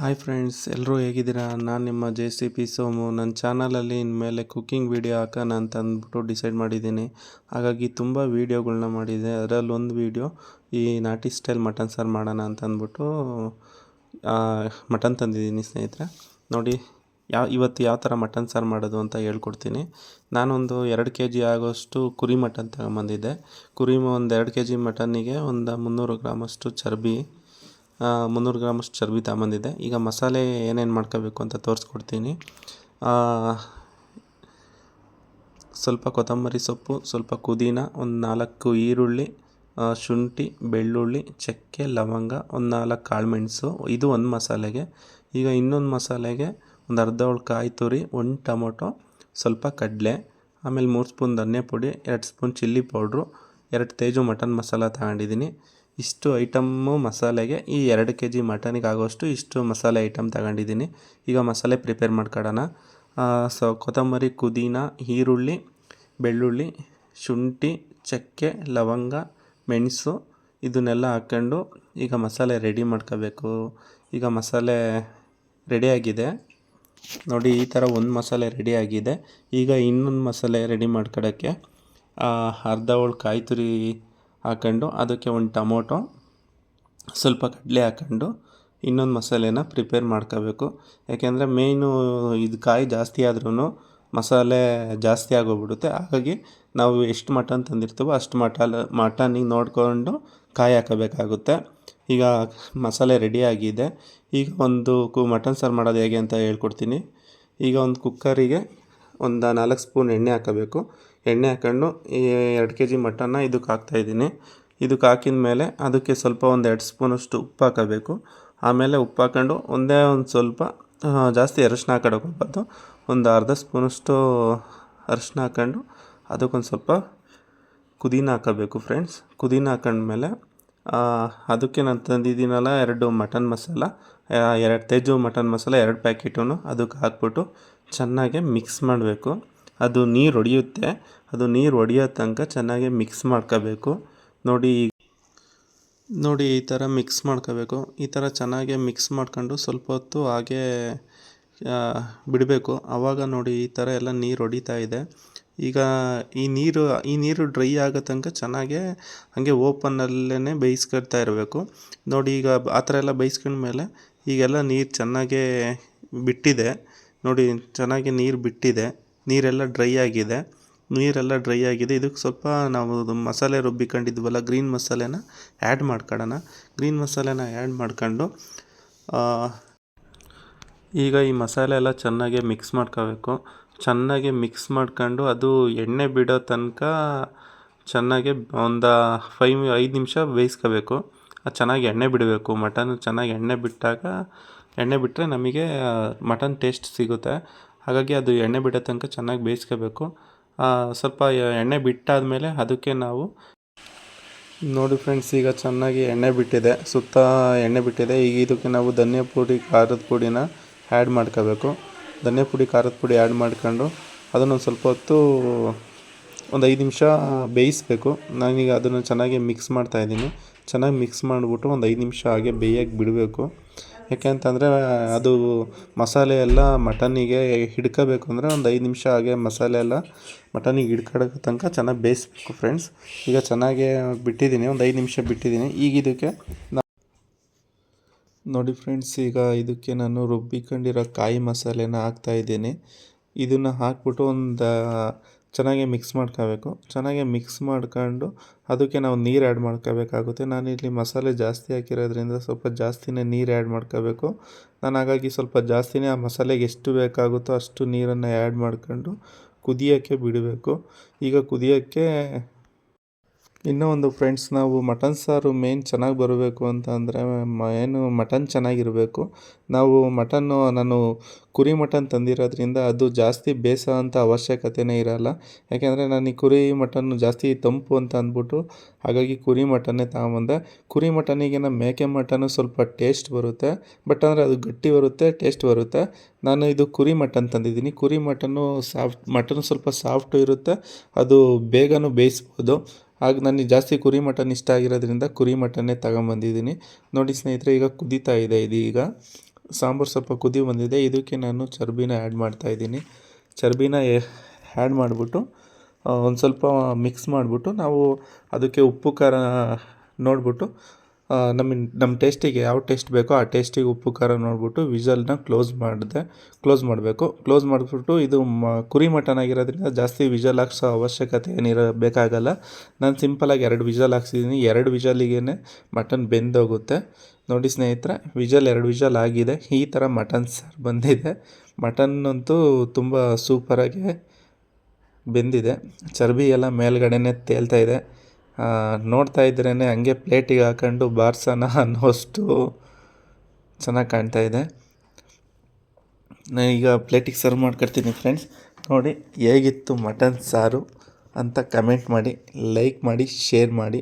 Hi friends ಎಲ್ಲರೂ ಹೇಗಿದ್ದೀರಾ? ನಾನು ನಿಮ್ಮ ಜೆ ಸಿ ಪಿ ಸೋಮು. ನನ್ನ ಚಾನಲಲ್ಲಿ ಇನ್ಮೇಲೆ ಕುಕ್ಕಿಂಗ್ ವೀಡಿಯೋ ಹಾಕೋಣ ಅಂತ ಅಂದ್ಬಿಟ್ಟು ಡಿಸೈಡ್ ಮಾಡಿದ್ದೀನಿ. ಹಾಗಾಗಿ ತುಂಬ ವೀಡಿಯೋಗಳನ್ನ ಮಾಡಿದೆ. ಅದರಲ್ಲಿ ಒಂದು ವೀಡಿಯೋ, ಈ ನಾಟಿ ಸ್ಟೈಲ್ ಮಟನ್ ಸಾರು ಮಾಡೋಣ ಅಂತ ಅಂದ್ಬಿಟ್ಟು ಮಟನ್ ತಂದಿದ್ದೀನಿ ಸ್ನೇಹಿತರೆ. ನೋಡಿ ಯಾವ ಇವತ್ತು ಯಾವ ಥರ ಮಟನ್ ಸಾರು ಮಾಡೋದು ಅಂತ ಹೇಳ್ಕೊಡ್ತೀನಿ. ನಾನೊಂದು ಎರಡು ಕೆ ಜಿ ಆಗೋಷ್ಟು ಕುರಿ ಮಟನ್ ತಗೊಂಬಂದಿದ್ದೆ. ಕುರಿ ಒಂದು ಎರಡು ಕೆ ಜಿ ಮಟನ್ನಿಗೆ ಒಂದು ಮುನ್ನೂರು ಗ್ರಾಮಷ್ಟು ಚರ್ಬಿ ಮುನ್ನೂರು ಗ್ರಾಮಷ್ಟು ಚರ್ಬಿ ತಗೊಂಬಂದಿದ್ದೆ. ಈಗ ಮಸಾಲೆ ಏನೇನು ಮಾಡ್ಕೋಬೇಕು ಅಂತ ತೋರಿಸ್ಕೊಡ್ತೀನಿ. ಸ್ವಲ್ಪ ಕೊತ್ತಂಬರಿ ಸೊಪ್ಪು, ಸ್ವಲ್ಪ ಪುದೀನ, ಒಂದು ನಾಲ್ಕು ಈರುಳ್ಳಿ ಶುಂಠಿ, ಬೆಳ್ಳುಳ್ಳಿ, ಚಕ್ಕೆ, ಲವಂಗ, ಒಂದು ನಾಲ್ಕು ಕಾಳುಮೆಣಸು, ಇದು ಒಂದು ಮಸಾಲೆಗೆ. ಈಗ ಇನ್ನೊಂದು ಮಸಾಲೆಗೆ ಒಂದು ಅರ್ಧ ಹೋಳು ಕಾಯಿ ತುರಿ, ಒಂದು ಟೊಮೊಟೊ, ಸ್ವಲ್ಪ ಕಡಲೆ, ಆಮೇಲೆ ಮೂರು ಸ್ಪೂನ್ ಧನಿಯಾ ಪುಡಿ ಎರಡು ಸ್ಪೂನ್ ಚಿಲ್ಲಿ ಪೌಡ್ರು, ಎರಡು ತೇಜು ಮಟನ್ ಮಸಾಲ ತಗೊಂಡಿದ್ದೀನಿ ಇಷ್ಟು ಐಟಮ್ಮು ಮಸಾಲೆಗೆ, ಈ ಎರಡು ಕೆ ಜಿ ಮಟನಿಗೆ ಆಗೋಷ್ಟು ಇಷ್ಟು ಮಸಾಲೆ ಐಟಮ್ ತಗೊಂಡಿದ್ದೀನಿ. ಈಗ ಮಸಾಲೆ ಪ್ರಿಪೇರ್ ಮಾಡ್ಕೊಳ್ಳೋಣ ಸೊ, ಕೊತ್ತಂಬರಿ, ಪುದೀನ, ಈರುಳ್ಳಿ, ಬೆಳ್ಳುಳ್ಳಿ, ಶುಂಠಿ, ಚಕ್ಕೆ, ಲವಂಗ, ಮೆಣಸು ಇದನ್ನೆಲ್ಲ ಹಾಕ್ಕೊಂಡು ಈಗ ಮಸಾಲೆ ರೆಡಿ ಮಾಡ್ಕೋಬೇಕು. ಈಗ ಮಸಾಲೆ ರೆಡಿಯಾಗಿದೆ. ನೋಡಿ, ಈ ಥರ ಒಂದು ಮಸಾಲೆ ರೆಡಿಯಾಗಿದೆ. ಈಗ ಇನ್ನೊಂದು ಮಸಾಲೆ ರೆಡಿ ಮಾಡ್ಕೊಳ್ಳೋಕ್ಕೆ ಅರ್ಧ ಹೋಳು ಕಾಯಿ ತುರಿ ಹಾಕ್ಕೊಂಡು ಅದಕ್ಕೆ ಒಂದು ಟೊಮೊಟೊ ಸ್ವಲ್ಪ ಕಡಲೆ ಹಾಕ್ಕೊಂಡು ಇನ್ನೊಂದು ಮಸಾಲೆನ ಪ್ರಿಪೇರ್ ಮಾಡ್ಕೋಬೇಕು. ಯಾಕೆಂದರೆ ಮೇಯ್ನು ಇದು ಕಾಯಿ ಜಾಸ್ತಿ ಆದ್ರೂ ಮಸಾಲೆ ಜಾಸ್ತಿ ಆಗೋಗ್ಬಿಡುತ್ತೆ. ಹಾಗಾಗಿ ನಾವು ಎಷ್ಟು ಮಟನ್ ತಂದಿರ್ತೀವೋ ಅಷ್ಟು ಮಟಲ್, ಮಟನಿಗೆ ನೋಡಿಕೊಂಡು ಕಾಯಿ ಹಾಕಬೇಕಾಗುತ್ತೆ. ಈಗ ಮಸಾಲೆ ರೆಡಿಯಾಗಿದೆ ಈಗ ಒಂದು ಕು ಮಟನ್ ಸಾರು ಮಾಡೋದು ಹೇಗೆ ಅಂತ ಹೇಳ್ಕೊಡ್ತೀನಿ. ಈಗ ಒಂದು ಕುಕ್ಕರಿಗೆ ಒಂದು ನಾಲ್ಕು ಸ್ಪೂನ್ ಎಣ್ಣೆ ಹಾಕಬೇಕು. ಎಣ್ಣೆ ಹಾಕೊಂಡು ಎರಡು ಕೆ ಜಿ ಮಟನ್ನ ಇದಕ್ಕೆ ಹಾಕ್ತಾಯಿದ್ದೀನಿ ಇದಕ್ಕೆ ಹಾಕಿದ ಮೇಲೆ ಅದಕ್ಕೆ ಸ್ವಲ್ಪ ಒಂದು ಎರಡು ಸ್ಪೂನಷ್ಟು ಉಪ್ಪು ಹಾಕಬೇಕು. ಆಮೇಲೆ ಉಪ್ಪು ಹಾಕೊಂಡು ಒಂದೇ ಒಂದು ಸ್ವಲ್ಪ ಜಾಸ್ತಿ ಅರಶಿನ ಹಾಕೋಕ್ಕೆ ಹೋಗ್ಬಾರ್ದು. ಒಂದು ಅರ್ಧ ಸ್ಪೂನಷ್ಟು ಅರಶಿನ ಹಾಕೊಂಡು ಅದಕ್ಕೊಂದು ಸ್ವಲ್ಪ ಕುದೀನ ಹಾಕಬೇಕು ಫ್ರೆಂಡ್ಸ್. ಕುದೀನ ಹಾಕೊಂಡ್ಮೇಲೆ ಅದಕ್ಕೆ ನಾನು ತಂದಿದ್ದೀನಲ್ಲ ಎರಡು ಮಟನ್ ಮಸಾಲ ಎರಡು ತೇಜು ಮಟನ್ ಮಸಾಲ ಎರಡು ಪ್ಯಾಕೆಟೂ ಅದಕ್ಕೆ ಹಾಕ್ಬಿಟ್ಟು ಚೆನ್ನಾಗಿ ಮಿಕ್ಸ್ ಮಾಡಬೇಕು. ಅದು ನೀರು ಹೊಡೆಯುತ್ತೆ ಅದು ನೀರು ಹೊಡೆಯೋ ತನಕ ಚೆನ್ನಾಗಿ ಮಿಕ್ಸ್ ಮಾಡ್ಕೋಬೇಕು. ನೋಡಿ ನೋಡಿ ಈ ಥರ ಮಿಕ್ಸ್ ಮಾಡ್ಕೋಬೇಕು. ಈ ಥರ ಚೆನ್ನಾಗಿ ಮಿಕ್ಸ್ ಮಾಡ್ಕೊಂಡು ಸ್ವಲ್ಪ ಹೊತ್ತು ಹಾಗೆ ಬಿಡಬೇಕು. ಆವಾಗ ನೋಡಿ ಈ ಥರ ಎಲ್ಲ ನೀರು ಹೊಡಿತಾ ಇದೆ. ಈಗ ಈ ನೀರು ಈ ನೀರು ಡ್ರೈ ಆಗೋ ತನಕ ಚೆನ್ನಾಗೇ ಹಾಗೆ ಓಪನಲ್ಲೇ ಬೇಯಿಸ್ಕೊಳ್ತಾ ಇರಬೇಕು. ನೋಡಿ ಈಗ ಆ ಥರ ಎಲ್ಲ ಬೇಯಿಸ್ಕೊಂಡ್ಮೇಲೆ ಈಗೆಲ್ಲ ನೀರು ಚೆನ್ನಾಗೇ ಬಿಟ್ಟಿದೆ. ನೋಡಿ, ಚೆನ್ನಾಗಿ ನೀರು ಬಿಟ್ಟಿದೆ. ನೀರೆಲ್ಲ ಡ್ರೈ ಆಗಿದೆ. ನೀರೆಲ್ಲ ಡ್ರೈ ಆಗಿದೆ. ಇದಕ್ಕೆ ಸ್ವಲ್ಪ ನಾವು ಮಸಾಲೆ ರುಬ್ಬಿಕೊಂಡಿದ್ವಲ್ಲ ಗ್ರೀನ್ ಮಸಾಲೆನ ಆ್ಯಡ್ ಮಾಡ್ಕೊಳ್ಳೋಣ ಗ್ರೀನ್ ಮಸಾಲೆನ ಆ್ಯಡ್ ಮಾಡ್ಕೊಂಡು ಈಗ ಈ ಮಸಾಲೆ ಎಲ್ಲ ಚೆನ್ನಾಗಿ ಮಿಕ್ಸ್ ಮಾಡ್ಕೋಬೇಕು. ಚೆನ್ನಾಗಿ ಮಿಕ್ಸ್ ಮಾಡ್ಕೊಂಡು ಅದು ಎಣ್ಣೆ ಬಿಡೋ ತನಕ ಚೆನ್ನಾಗಿ ಒಂದು ಫೈವ್ ಐದು ನಿಮಿಷ ಬೇಯಿಸ್ಕೋಬೇಕು. ಅದು ಚೆನ್ನಾಗಿ ಎಣ್ಣೆ ಬಿಡಬೇಕು. ಮಟನ್ ಚೆನ್ನಾಗಿ ಎಣ್ಣೆ ಬಿಟ್ಟಾಗ ಎಣ್ಣೆ ಬಿಟ್ಟರೆ ನಮಗೆ ಮಟನ್ ಟೇಸ್ಟ್ ಸಿಗುತ್ತೆ. ಹಾಗಾಗಿ ಅದು ಎಣ್ಣೆ ಬಿಡೋ ತನಕ ಚೆನ್ನಾಗಿ ಬೇಯಿಸ್ಕೋಬೇಕು. ಸ್ವಲ್ಪ ಎಣ್ಣೆ ಬಿಟ್ಟಾದಮೇಲೆ ಅದಕ್ಕೆ ನಾವು, ನೋಡಿ ಫ್ರೆಂಡ್ಸ್ ಈಗ ಚೆನ್ನಾಗಿ ಎಣ್ಣೆ ಬಿಟ್ಟಿದೆ. ಸುತ್ತ ಎಣ್ಣೆ ಬಿಟ್ಟಿದೆ. ಈಗ ಇದಕ್ಕೆ ನಾವು ಧನಿಯಾ ಪುಡಿ, ಖಾರದ ಪುಡಿನ ಆ್ಯಡ್ ಮಾಡ್ಕೋಬೇಕು. ಧನಿಯಾ ಪುಡಿ, ಖಾರದ ಪುಡಿ ಆ್ಯಡ್ ಮಾಡ್ಕೊಂಡು ಅದನ್ನು ಸ್ವಲ್ಪ ಹೊತ್ತು ಒಂದು ಐದು ನಿಮಿಷ ಬೇಯಿಸಬೇಕು. ನಾನೀಗ ಅದನ್ನು ಚೆನ್ನಾಗಿ ಮಿಕ್ಸ್ ಮಾಡ್ತಾಯಿದ್ದೀನಿ ಚೆನ್ನಾಗಿ ಮಿಕ್ಸ್ ಮಾಡಿಬಿಟ್ಟು ಒಂದು ಐದು ನಿಮಿಷ ಹಾಗೆ ಬೇಯಕ್ಕೆ ಬಿಡಬೇಕು. ಯಾಕೆ ಅಂತಂದರೆ ಅದು ಮಸಾಲೆ ಎಲ್ಲ ಮಟನ್ನಿಗೆ ಹಿಡ್ಕೋಬೇಕು ಅಂದರೆ ಒಂದು ಐದು ನಿಮಿಷ ಹಾಗೆ ಮಸಾಲೆ ಎಲ್ಲ ಮಟನ್ನಿಗೆ ಹಿಡ್ಕೊಳ್ಳೋ ತನಕ ಚೆನ್ನಾಗಿ ಬೇಯಿಸ್ಬೇಕು ಫ್ರೆಂಡ್ಸ್ ಈಗ ಚೆನ್ನಾಗೇ ಬಿಟ್ಟಿದ್ದೀನಿ, ಒಂದು ಐದು ನಿಮಿಷ ಬಿಟ್ಟಿದ್ದೀನಿ. ಈಗ ಇದಕ್ಕೆ ನೋಡಿ ಫ್ರೆಂಡ್ಸ್ ಈಗ ಇದಕ್ಕೆ ನಾನು ರುಬ್ಬಿಕೊಂಡಿರೋ ಕಾಯಿ ಮಸಾಲೆನ ಹಾಕ್ತಾಯಿದ್ದೀನಿ ಇದನ್ನು ಹಾಕ್ಬಿಟ್ಟು ಒಂದು ಚೆನ್ನಾಗಿ ಮಿಕ್ಸ್ ಮಾಡ್ಕೋಬೇಕು. ಚೆನ್ನಾಗಿ ಮಿಕ್ಸ್ ಮಾಡ್ಕೊಂಡು ಅದಕ್ಕೆ ನಾವು ನೀರು ಆ್ಯಡ್ ಮಾಡ್ಕೋಬೇಕಾಗುತ್ತೆ. ನಾನಿಲ್ಲಿ ಮಸಾಲೆ ಜಾಸ್ತಿ ಹಾಕಿರೋದ್ರಿಂದ ಸ್ವಲ್ಪ ಜಾಸ್ತಿನೇ ನೀರು ಆ್ಯಡ್ ಮಾಡ್ಕೋಬೇಕು. ನಾನು ಹಾಗಾಗಿ ಸ್ವಲ್ಪ ಜಾಸ್ತಿನೇ ಆ ಮಸಾಲೆಗೆ ಎಷ್ಟು ಬೇಕಾಗುತ್ತೋ ಅಷ್ಟು ನೀರನ್ನು ಆ್ಯಡ್ ಮಾಡ್ಕೊಂಡು ಕುದಿಯೋಕ್ಕೆ ಬಿಡಬೇಕು. ಈಗ ಕುದಿಯೋಕ್ಕೆ ಇನ್ನೂ ಒಂದು ಫ್ರೆಂಡ್ಸ್ ನಾವು ಮಟನ್ ಸಾರು ಮೇನ್ ಚೆನ್ನಾಗಿ ಬರಬೇಕು ಅಂತ ಅಂದರೆ ಏನು ಮಟನ್ ಚೆನ್ನಾಗಿರಬೇಕು. ನಾವು ಮಟನ್ನು ನಾನು ಕುರಿ ಮಟನ್ ತಂದಿರೋದ್ರಿಂದ ಅದು ಜಾಸ್ತಿ ಬೇಸ ಅಂಥ ಅವಶ್ಯಕತೆಯೇ ಇರೋಲ್ಲ. ಯಾಕೆಂದರೆ ನಾನು ಈ ಕುರಿ ಮಟನ್ನು ಜಾಸ್ತಿ ತಂಪು ಅಂತ ಅಂದ್ಬಿಟ್ಟು, ಹಾಗಾಗಿ ಕುರಿ ಮಟನ್ನೇ ತಗೊಂಬಂದೆ ಕುರಿ ಮಟನಿಗಿನ ಮೇಕೆ ಮಟನ್ನು ಸ್ವಲ್ಪ ಟೇಸ್ಟ್ ಬರುತ್ತೆ. ಬಟ್ ಅಂದರೆ ಅದು ಗಟ್ಟಿ ಬರುತ್ತೆ ಟೇಸ್ಟ್ ಬರುತ್ತೆ. ನಾನು ಇದು ಕುರಿ ಮಟನ್ ತಂದಿದ್ದೀನಿ. ಕುರಿ ಮಟನ್ನು ಸಾಫ್ಟ್ ಮಟನ್ ಸ್ವಲ್ಪ ಸಾಫ್ಟು ಇರುತ್ತೆ. ಅದು ಬೇಗನೂ ಬೇಯಿಸ್ಬೋದು. ಹಾಗೆ ನನಗೆ ಜಾಸ್ತಿ ಕುರಿ ಮಟನ್ ಇಷ್ಟ ಆಗಿರೋದ್ರಿಂದ ಕುರಿ ಮಟನ್ನೇ ತಗೊಂಬಂದಿದ್ದೀನಿ. ನೋಡಿ ಸ್ನೇಹಿತರೆ, ಈಗ ಕುದೀತಾ ಇದೆ ಇದು ಈಗ. ಸಾಂಬಾರು ಸ್ವಲ್ಪ ಕುದಿ ಬಂದಿದೆ. ಇದಕ್ಕೆ ನಾನು ಚರ್ಬಿನ ಆ್ಯಡ್ ಮಾಡ್ತಾಯಿದ್ದೀನಿ ಚರ್ಬಿನ ಆ್ಯಡ್ ಮಾಡಿಬಿಟ್ಟು ಒಂದು ಸ್ವಲ್ಪ ಮಿಕ್ಸ್ ಮಾಡಿಬಿಟ್ಟು ನಾವು ಅದಕ್ಕೆ ಉಪ್ಪು ಖಾರ ನೋಡಿಬಿಟ್ಟು ನಮ್ಮ ನಮ್ಮ ಟೇಸ್ಟಿಗೆ ಯಾವ ಟೇಸ್ಟ್ ಬೇಕೋ ಆ ಟೇಸ್ಟಿಗೆ ಉಪ್ಪು, ಖಾರ ನೋಡಿಬಿಟ್ಟು ವಿಜಲ್ನ ಕ್ಲೋಸ್ ಮಾಡಿದೆ ಕ್ಲೋಸ್ ಮಾಡಬೇಕು. ಕ್ಲೋಸ್ ಮಾಡಿಬಿಟ್ಟು ಇದು ಮ ಕುರಿ ಮಟನ್ ಆಗಿರೋದ್ರಿಂದ ಜಾಸ್ತಿ ವಿಜಲ್ ಹಾಕ್ಸೋ ಅವಶ್ಯಕತೆ ಏನಿರೋ ಬೇಕಾಗಲ್ಲ. ನಾನು ಸಿಂಪಲಾಗಿ ಎರಡು ವಿಜಲ್ ಹಾಕ್ಸಿದ್ದೀನಿ ಎರಡು ವಿಜಲಿಗೇ ಮಟನ್ ಬೆಂದೋಗುತ್ತೆ. ನೋಡಿ ಸ್ನೇಹಿತರೆ ವಿಜಲ್ ಎರಡು ವಿಜಲ್ ಆಗಿದೆ. ಈ ಥರ ಮಟನ್ ಸರ್ ಬಂದಿದೆ. ಮಟನ್ ಅಂತೂ ತುಂಬ ಸೂಪರಾಗಿ ಬೆಂದಿದೆ. ಚರ್ಬಿ ಎಲ್ಲ ಮೇಲ್ಗಡೆನೇ ತೇಲ್ತಾ ಇದೆ. ನೋಡ್ತಾ ಇದ್ರೇ ಹಂಗೆ ಪ್ಲೇಟಿಗೆ ಹಾಕೊಂಡು ಬಾರ್ಸೋಣ ಅನ್ನೋಷ್ಟು ಚೆನ್ನಾಗಿ ಕಾಣ್ತಾ ಇದೆ. ನಾನು ಈಗ ಪ್ಲೇಟಿಗೆ ಸರ್ವ್ ಮಾಡ್ಕೊಡ್ತೀನಿ ಫ್ರೆಂಡ್ಸ್ ನೋಡಿ ಹೇಗಿತ್ತು ಮಟನ್ ಸಾರು ಅಂತ ಕಮೆಂಟ್ ಮಾಡಿ ಲೈಕ್ ಮಾಡಿ ಶೇರ್ ಮಾಡಿ.